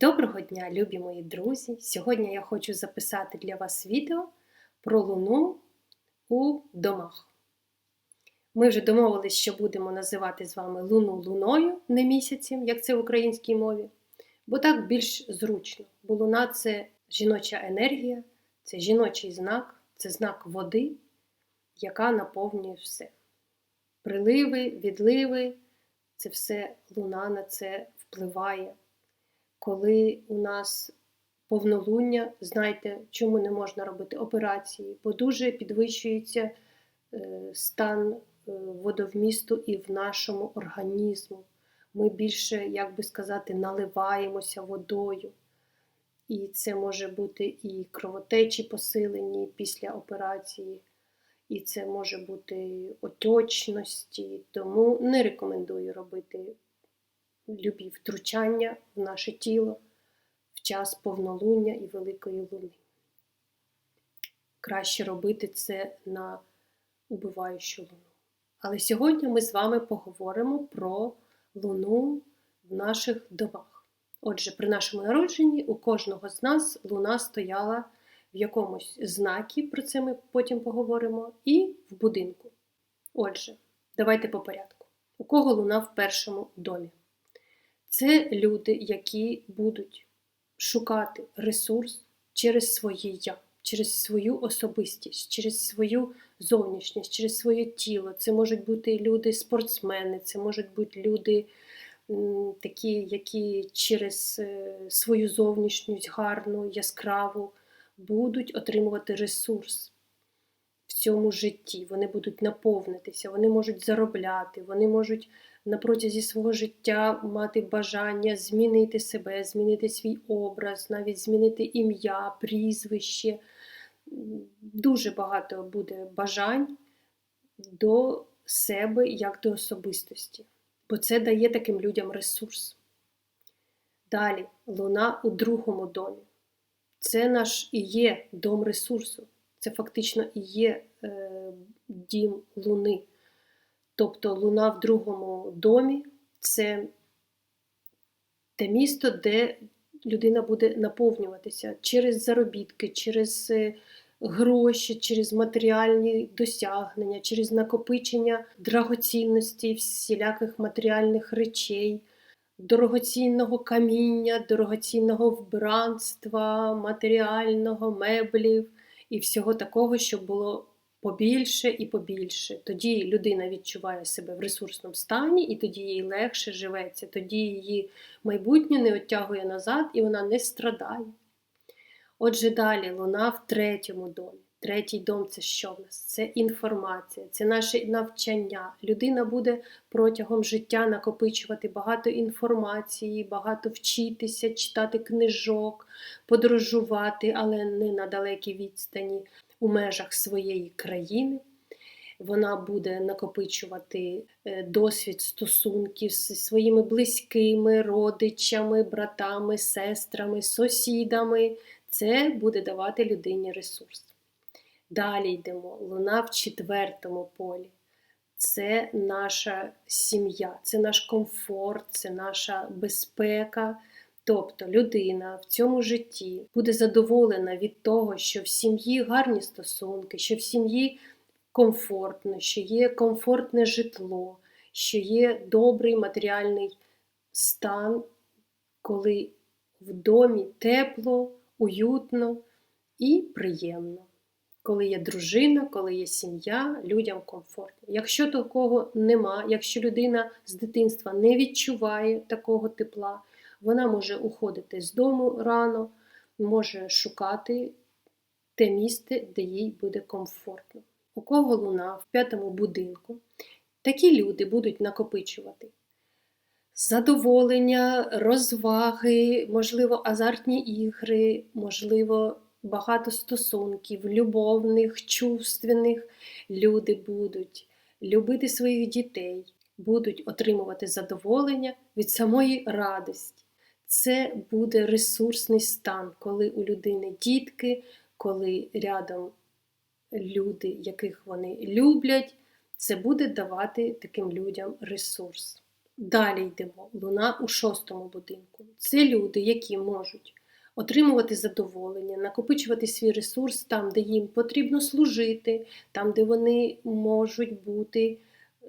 Доброго дня, любі мої друзі! Сьогодні я хочу записати для вас відео про луну у домах. Ми вже домовились, що будемо називати з вами луну луною, не місяцем, як це в українській мові, бо так більш зручно. Бо луна це жіноча енергія, це жіночий знак, це знак води, яка наповнює все. Приливи, відливи це все луна на це впливає коли у нас повнолуння, знайте, чому не можна робити операції, бо дуже підвищується е, стан е, водовмісту і в нашому організму. Ми більше, як би сказати, наливаємося водою. І це може бути і кровотечі посилені після операції, і це може бути оточності, тому не рекомендую робити любі втручання в наше тіло в час повнолуння і Великої Луни. Краще робити це на убиваючу луну. Але сьогодні ми з вами поговоримо про луну в наших домах. Отже, при нашому народженні у кожного з нас луна стояла в якомусь знакі, про це ми потім поговоримо, і в будинку. Отже, давайте по порядку. У кого луна в першому домі? Це люди, які будуть шукати ресурс через своє я, через свою особистість, через свою зовнішність, через своє тіло. Це можуть бути люди-спортсмени, це можуть бути люди такі, які через е, свою зовнішність гарну, яскраву будуть отримувати ресурс цьому житті. Вони будуть наповнитися, вони можуть заробляти, вони можуть на протязі свого життя мати бажання змінити себе, змінити свій образ, навіть змінити ім'я, прізвище. Дуже багато буде бажань до себе як до особистості, бо це дає таким людям ресурс. Далі, луна у другому домі. Це наш і є дом ресурсу. Це фактично і є е, дім луни. Тобто луна в другому домі це те місто, де людина буде наповнюватися через заробітки, через е, гроші, через матеріальні досягнення, через накопичення драгоцінностей, всіляких матеріальних речей, дорогоцінного каміння, дорогоцінного вбранства, матеріального меблів і всього такого, щоб було побільше і побільше. Тоді людина відчуває себе в ресурсному стані, і тоді їй легше живеться, тоді її майбутнє не оттягує назад і вона не страдає. Отже, далі луна в третьому домі. Третій дом це що в нас? Це інформація, це наше навчання. Людина буде протягом життя накопичувати багато інформації, багато вчитися, читати книжок, подорожувати, але не на далекій відстані у межах своєї країни. Вона буде накопичувати е, досвід стосунків зі своїми близькими, родичами, братами, сестрами, сусідами. Це буде давати людині ресурс. Далі йдемо. Луна в четвертому полі. Це наша сім'я, це наш комфорт, це наша безпека. Тобто людина в цьому житті буде задоволена від того, що в сім'ї гарні стосунки, що в сім'ї комфортно, що є комфортне житло, що є добрий матеріальний стан, коли в домі тепло, уютно і приємно. Коли є дружина, коли є сім'я, людям комфортно. Якщо такого нема, якщо людина з дитинства не відчуває такого тепла, вона може уходити з дому рано, може шукати те місце, де їй буде комфортно. У кого луна в п'ятому будинку, такі люди будуть накопичувати задоволення, розваги, можливо, азартні ігри, можливо, багато стосунків, любовних, чувственних. Люди будуть любити своїх дітей, будуть отримувати задоволення від самої радості це буде ресурсний стан, коли у людини дітки, коли рядом люди, яких вони люблять, це буде давати таким людям ресурс. Далі йдемо. Луна у шостому будинку. Це люди, які можуть отримувати задоволення, накопичувати свій ресурс там, де їм потрібно служити, там, де вони можуть бути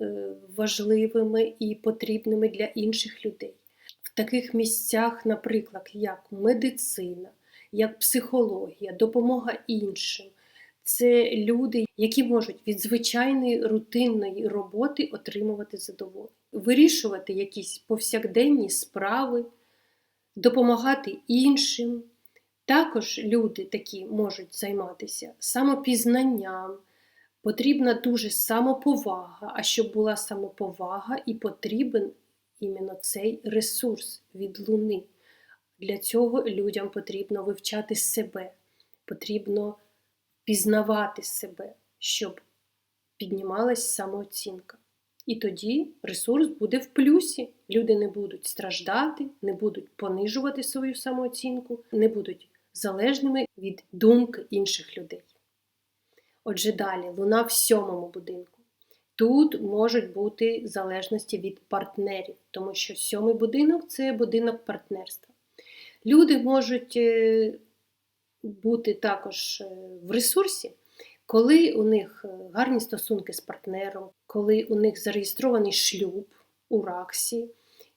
е, важливими і потрібними для інших людей. В таких місцях, наприклад, як медицина, як психологія, допомога іншим. Це люди, які можуть від звичайної рутинної роботи отримувати задоволення, вирішувати якісь повсякденні справи, допомагати іншим. Також люди такі можуть займатися самопізнанням, потрібна дуже самоповага, а щоб була самоповага, і потрібен іменно цей ресурс від Луни. Для цього людям потрібно вивчати себе, потрібно пізнавати себе, щоб піднімалась самооцінка. І тоді ресурс буде в плюсі. Люди не будуть страждати, не будуть понижувати свою самооцінку, не будуть залежними від думки інших людей. Отже, далі, луна в сьомому будинку. Тут можуть бути залежності від партнерів, тому що сьомий будинок це будинок партнерства. Люди можуть е, бути також е, в ресурсі, коли у них е, гарні стосунки з партнером, коли у них зареєстрований шлюб у раксі,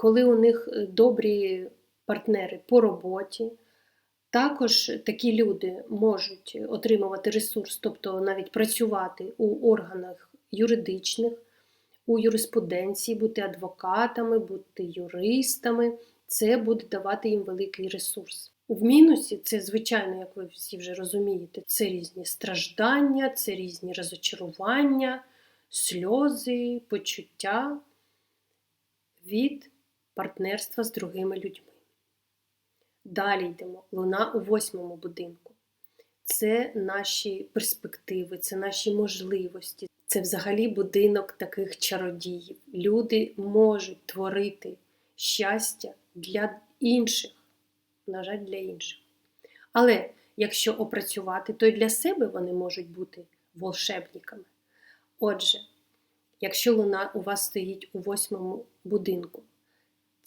коли у них добрі партнери по роботі. Також такі люди можуть отримувати ресурс, тобто навіть працювати у органах юридичних, у юриспруденції, бути адвокатами, бути юристами. Це буде давати їм великий ресурс. В мінусі це, звичайно, як ви всі вже розумієте, це різні страждання, це різні розочарування, сльози, почуття від партнерства з другими людьми. Далі йдемо. Луна у восьмому будинку. Це наші перспективи, це наші можливості. Це взагалі будинок таких чародіїв. Люди можуть творити щастя для інших, на жаль, для інших. Але якщо опрацювати, то й для себе вони можуть бути волшебниками. Отже, якщо луна у вас стоїть у восьмому будинку,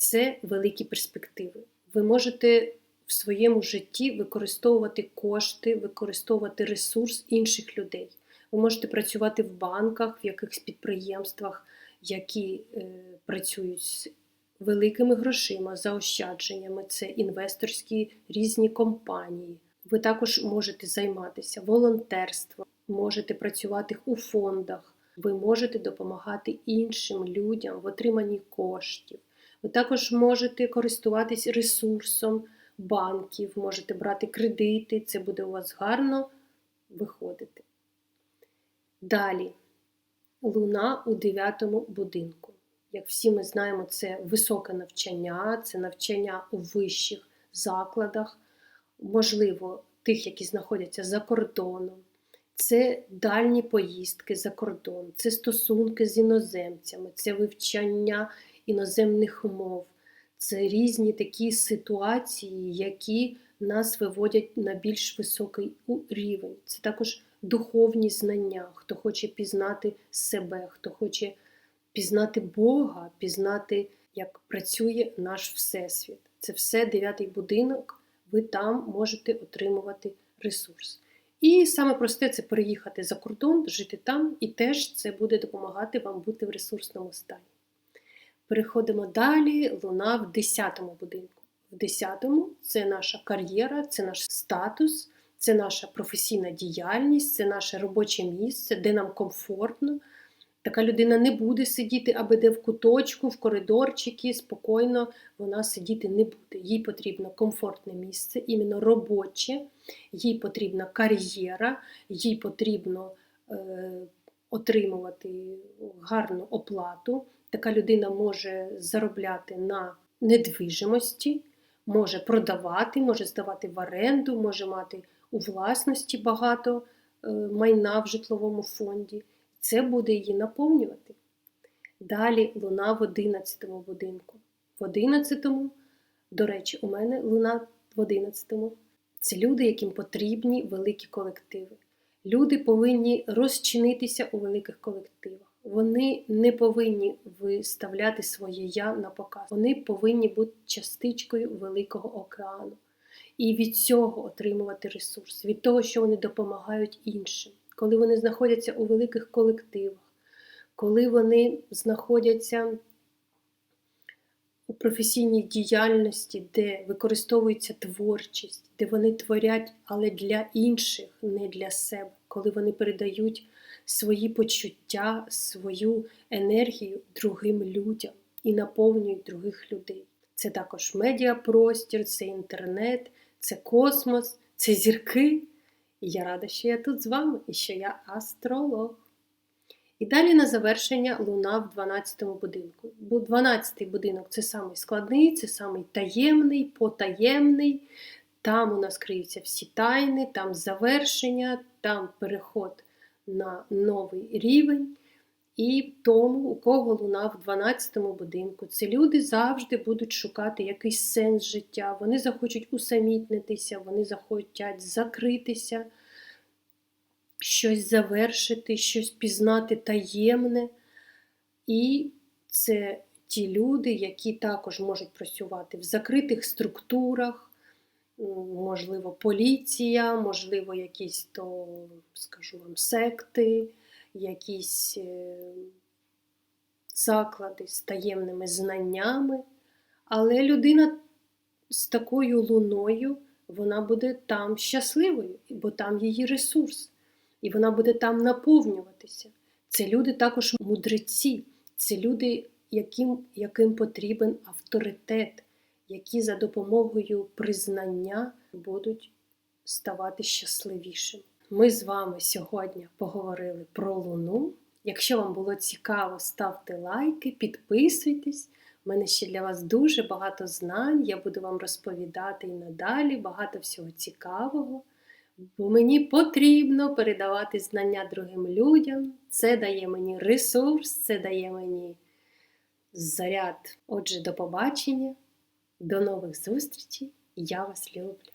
це великі перспективи ви можете в своєму житті використовувати кошти, використовувати ресурс інших людей. Ви можете працювати в банках, в якихось підприємствах, які е, працюють з великими грошима, заощадженнями, це інвесторські різні компанії. Ви також можете займатися волонтерством, можете працювати у фондах, ви можете допомагати іншим людям в отриманні коштів. Ви також можете користуватись ресурсом банків, можете брати кредити, це буде у вас гарно виходити. Далі, луна у дев'ятому будинку. Як всі ми знаємо, це високе навчання, це навчання у вищих закладах, можливо, тих, які знаходяться за кордоном. Це дальні поїздки за кордон, це стосунки з іноземцями, це вивчання іноземних мов. Це різні такі ситуації, які нас виводять на більш високий рівень. Це також духовні знання, хто хоче пізнати себе, хто хоче пізнати Бога, пізнати, як працює наш Всесвіт. Це все дев'ятий будинок, ви там можете отримувати ресурс. І саме просте це переїхати за кордон, жити там, і теж це буде допомагати вам бути в ресурсному стані. Переходимо далі, луна в 10-му будинку. В 10-му це наша кар'єра, це наш статус, це наша професійна діяльність, це наше робоче місце, де нам комфортно. Така людина не буде сидіти, аби де в куточку, в коридорчики, спокійно вона сидіти не буде. Їй потрібно комфортне місце, іменно робоче, їй потрібна кар'єра, їй потрібно е, отримувати гарну оплату. Така людина може заробляти на недвижимості, може продавати, може здавати в оренду, може мати у власності багато е, майна в житловому фонді. Це буде її наповнювати. Далі луна в 11 будинку. В 11, до речі, у мене луна в 11. Це люди, яким потрібні великі колективи. Люди повинні розчинитися у великих колективах. Вони не повинні виставляти своє я на показ. Вони повинні бути частичкою великого океану. І від цього отримувати ресурс, від того, що вони допомагають іншим, коли вони знаходяться у великих колективах, коли вони знаходяться у професійній діяльності, де використовується творчість, де вони творять, але для інших, не для себе, коли вони передають свої почуття, свою енергію другим людям і наповнюють других людей. Це також медіапростір, це інтернет, це космос, це зірки. І я рада, що я тут з вами і що я астролог. І далі на завершення луна в 12-му будинку. Бо 12-й будинок це самий складний, це самий таємний, потаємний. Там у нас криються всі тайни, там завершення, там переход на новий рівень. І тому, у кого луна в 12-му будинку, це люди завжди будуть шукати якийсь сенс життя, вони захочуть усамітнитися, вони захочуть закритися, щось завершити, щось пізнати таємне. І це ті люди, які також можуть працювати в закритих структурах, можливо, поліція, можливо, якісь то, скажу вам, секти якісь е, заклади з таємними знаннями, але людина з такою луною, вона буде там щасливою, бо там її ресурс, і вона буде там наповнюватися. Це люди також мудреці, це люди, яким, яким потрібен авторитет, які за допомогою признання будуть ставати щасливішими. Ми з вами сьогодні поговорили про Луну. Якщо вам було цікаво, ставте лайки, підписуйтесь. У мене ще для вас дуже багато знань. Я буду вам розповідати і надалі багато всього цікавого. Бо мені потрібно передавати знання другим людям. Це дає мені ресурс, це дає мені заряд. Отже, до побачення, до нових зустрічей. Я вас люблю!